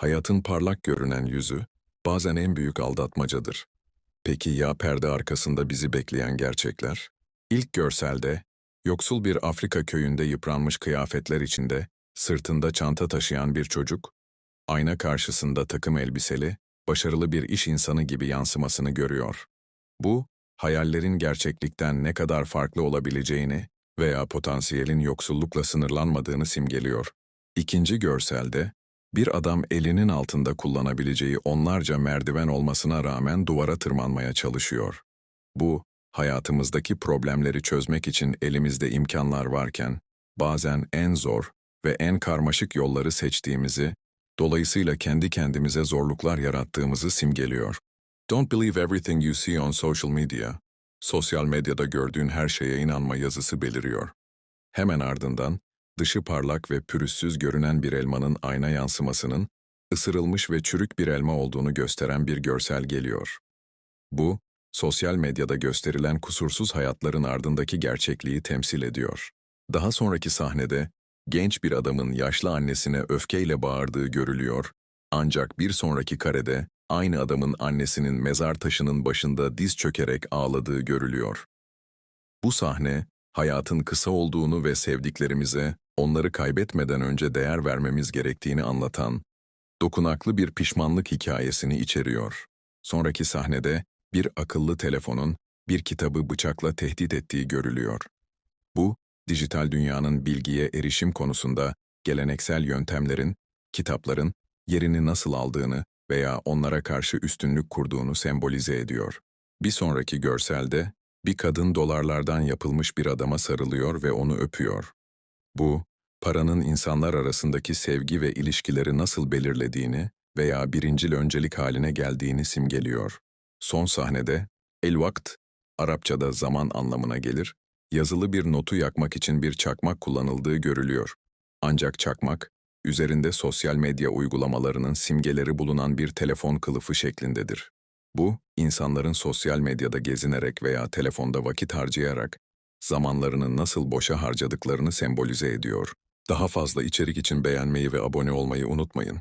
Hayatın parlak görünen yüzü, bazen en büyük aldatmacadır. Peki ya perde arkasında bizi bekleyen gerçekler? İlk görselde, yoksul bir Afrika köyünde yıpranmış kıyafetler içinde, sırtında çanta taşıyan bir çocuk, ayna karşısında takım elbiseli, başarılı bir iş insanı gibi yansımasını görüyor. Bu, hayallerin gerçeklikten ne kadar farklı olabileceğini veya potansiyelin yoksullukla sınırlanmadığını simgeliyor. İkinci görselde, bir adam elinin altında kullanabileceği onlarca merdiven olmasına rağmen duvara tırmanmaya çalışıyor. Bu, hayatımızdaki problemleri çözmek için elimizde imkanlar varken, bazen en zor ve en karmaşık yolları seçtiğimizi, dolayısıyla kendi kendimize zorluklar yarattığımızı simgeliyor. Don't believe everything you see on social media. Sosyal medyada gördüğün her şeye inanma yazısı beliriyor. Hemen ardından, dışı parlak ve pürüzsüz görünen bir elmanın ayna yansımasının, ısırılmış ve çürük bir elma olduğunu gösteren bir görsel geliyor. Bu, sosyal medyada gösterilen kusursuz hayatların ardındaki gerçekliği temsil ediyor. Daha sonraki sahnede, genç bir adamın yaşlı annesine öfkeyle bağırdığı görülüyor, ancak bir sonraki karede, aynı adamın annesinin mezar taşının başında diz çökerek ağladığı görülüyor. Bu sahne, hayatın kısa olduğunu ve sevdiklerimize, onları kaybetmeden önce değer vermemiz gerektiğini anlatan, dokunaklı bir pişmanlık hikayesini içeriyor. Sonraki sahnede, bir akıllı telefonun, bir kitabı bıçakla tehdit ettiği görülüyor. Bu, dijital dünyanın bilgiye erişim konusunda geleneksel yöntemlerin, kitapların yerini nasıl aldığını veya onlara karşı üstünlük kurduğunu sembolize ediyor. Bir sonraki görselde, bir kadın dolarlardan yapılmış bir adama sarılıyor ve onu öpüyor. Bu, paranın insanlar arasındaki sevgi ve ilişkileri nasıl belirlediğini veya birincil öncelik haline geldiğini simgeliyor. Son sahnede, el vakt, Arapçada zaman anlamına gelir, yazılı bir notu yakmak için bir çakmak kullanıldığı görülüyor. Ancak çakmak, üzerinde sosyal medya uygulamalarının simgeleri bulunan bir telefon kılıfı şeklindedir. Bu, insanların sosyal medyada gezinerek veya telefonda vakit harcayarak zamanlarını nasıl boşa harcadıklarını sembolize ediyor. Daha fazla içerik için beğenmeyi ve abone olmayı unutmayın.